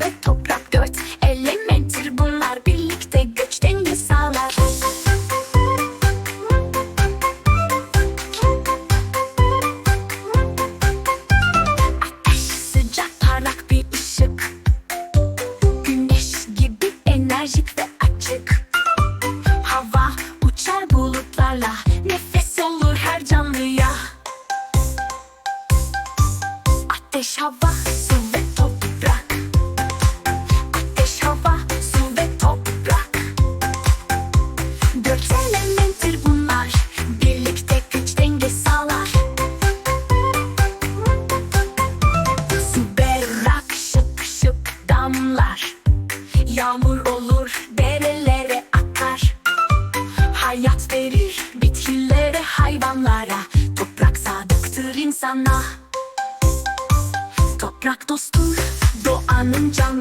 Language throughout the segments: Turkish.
ve toprak dört elementtir. Bunlar birlikte güç denge sağlar. Ateş sıcak parlak bir ışık. Güneş gibi enerjik ve açık. Hava uçar bulutlarla nefes olur her canlıya. Ateş hava damlar. Yağmur olur derelere akar. Hayat verir bitkilere hayvanlara. Toprak sadıktır insana. Toprak dosttur doğanın canı.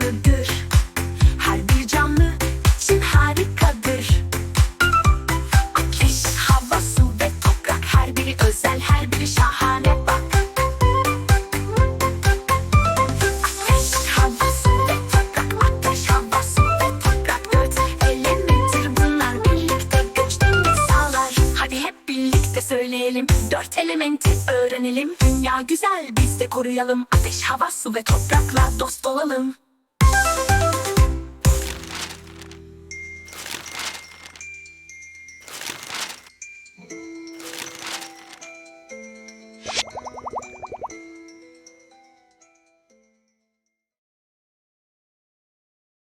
söyleyelim. Dört elementi öğrenelim. Dünya güzel biz de koruyalım. Ateş, hava, su ve toprakla dost olalım.